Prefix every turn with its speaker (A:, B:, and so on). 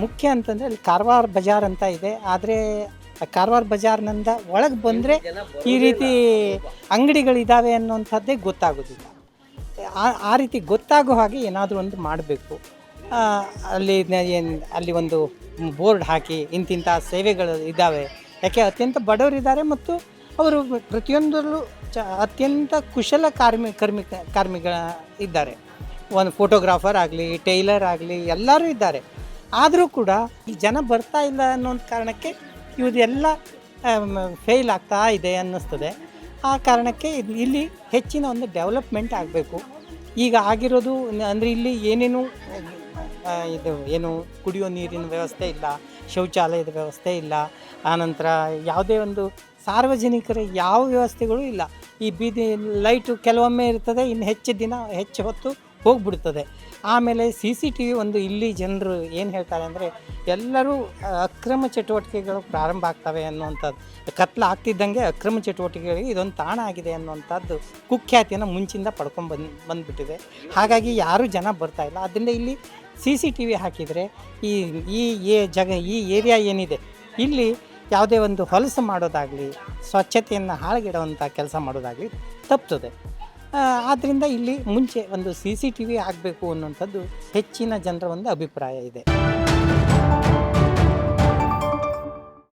A: ಮುಖ್ಯ ಅಂತಂದರೆ ಅಲ್ಲಿ ಕಾರವಾರ ಬಜಾರ್ ಅಂತ ಇದೆ. ಆದರೆ ಕಾರವಾರ ಬಜಾರ್ನಿಂದ ಒಳಗೆ ಬಂದರೆ ಈ ರೀತಿ ಅಂಗಡಿಗಳಿದ್ದಾವೆ ಅನ್ನುವಂಥದ್ದೇ ಗೊತ್ತಾಗೋದಿಲ್ಲ. ಆ- ಆ ರೀತಿ ಗೊತ್ತಾಗೋ ಹಾಗೆ ಏನಾದರೂ ಒಂದು ಮಾಡಬೇಕು. ಅಲ್ಲಿ ಏನು, ಅಲ್ಲಿ ಒಂದು ಬೋರ್ಡ್ ಹಾಕಿ ಇಂತಿಂಥ ಸೇವೆಗಳು ಇದ್ದಾವೆ ಯಾಕೆ ಅತ್ಯಂತ ಬಡವರಿದ್ದಾರೆ ಮತ್ತು ಅವರು ಪ್ರತಿಯೊಂದರಲ್ಲೂ ಚ, ಅತ್ಯಂತ ಕುಶಲ ಕಾರ್ಮಿ ಕಾರ್ಮಿಕ ಕಾರ್ಮಿಗಳ ಇದ್ದಾರೆ. ಒಂದು ಫೋಟೋಗ್ರಾಫರ್ ಆಗಲಿ, ಟೈಲರ್ ಆಗಲಿ ಎಲ್ಲರೂ ಇದ್ದಾರೆ. ಆದರೂ ಕೂಡ ಈ ಜನ ಬರ್ತಾ ಇಲ್ಲ ಅನ್ನೋ ಒಂದು ಕಾರಣಕ್ಕೆ ಇವರೆಲ್ಲ ಫೇಲ್ ಆಗ್ತಾ ಇದೆ ಅನ್ನಿಸ್ತದೆ. ಆ ಕಾರಣಕ್ಕೆ ಇಲ್ಲಿ ಹೆಚ್ಚಿನ ಒಂದು ಡೆವಲಪ್ಮೆಂಟ್ ಆಗಬೇಕು. ಈಗ ಆಗಿರೋದು ಅಂದರೆ ಇಲ್ಲಿ ಏನೇನು ಇದು ಏನು ಕುಡಿಯೋ ನೀರಿನ ವ್ಯವಸ್ಥೆ ಇಲ್ಲ, ಶೌಚಾಲಯದ ವ್ಯವಸ್ಥೆ ಇಲ್ಲ, ಆನಂತರ ಯಾವುದೇ ಒಂದು ಸಾರ್ವಜನಿಕರ ಯಾವ ವ್ಯವಸ್ಥೆಗಳು ಇಲ್ಲ. ಈ ಬೀದಿ, ಲೈಟು ಕೆಲವೊಮ್ಮೆ ಇರ್ತದೆ, ಇನ್ನು ಹೆಚ್ಚು ದಿನ, ಹೆಚ್ಚು ಹೊತ್ತು ಹೋಗ್ಬಿಡ್ತದೆ. ಆಮೇಲೆ ಸಿ ಸಿ ಟಿ ವಿ ಒಂದು ಇಲ್ಲಿ ಜನರು ಏನು ಹೇಳ್ತಾರೆ ಅಂದರೆ ಎಲ್ಲರೂ ಅಕ್ರಮ ಚಟುವಟಿಕೆಗಳು ಪ್ರಾರಂಭ ಆಗ್ತವೆ ಅನ್ನುವಂಥದ್ದು. ಕತ್ಲ ಆಗ್ತಿದ್ದಂಗೆ ಅಕ್ರಮ ಚಟುವಟಿಕೆಗಳಿಗೆ ಇದೊಂದು ತಾಣ ಆಗಿದೆ ಅನ್ನುವಂಥದ್ದು ಕುಖ್ಯಾತಿಯನ್ನು ಮುಂಚಿಂದ ಪಡ್ಕೊಂಡು ಬಂದು, ಬಂದುಬಿಟ್ಟಿದೆ. ಹಾಗಾಗಿ ಯಾರೂ ಜನ ಬರ್ತಾ ಇಲ್ಲ. ಅದರಿಂದ ಇಲ್ಲಿ ಸಿ ಸಿ ಟಿ ವಿ ಹಾಕಿದರೆ ಈ ಈ ಏ, ಜಗ, ಈ ಏರಿಯಾ ಏನಿದೆ, ಇಲ್ಲಿ ಯಾವುದೇ ಒಂದು ಹೊಲಸು ಮಾಡೋದಾಗಲಿ, ಸ್ವಚ್ಛತೆಯನ್ನು ಹಾಳುಗೆಡುವಂಥ ಕೆಲಸ ಮಾಡೋದಾಗಲಿ ತಪ್ತದೆ. ಆದ್ದರಿಂದ ಇಲ್ಲಿ ಮುಂಚೆ ಒಂದು ಸಿ ಸಿ ಟಿ ವಿ ಆಗಬೇಕು ಅನ್ನುವಂಥದ್ದು ಹೆಚ್ಚಿನ ಜನರ ಒಂದು ಅಭಿಪ್ರಾಯ ಇದೆ.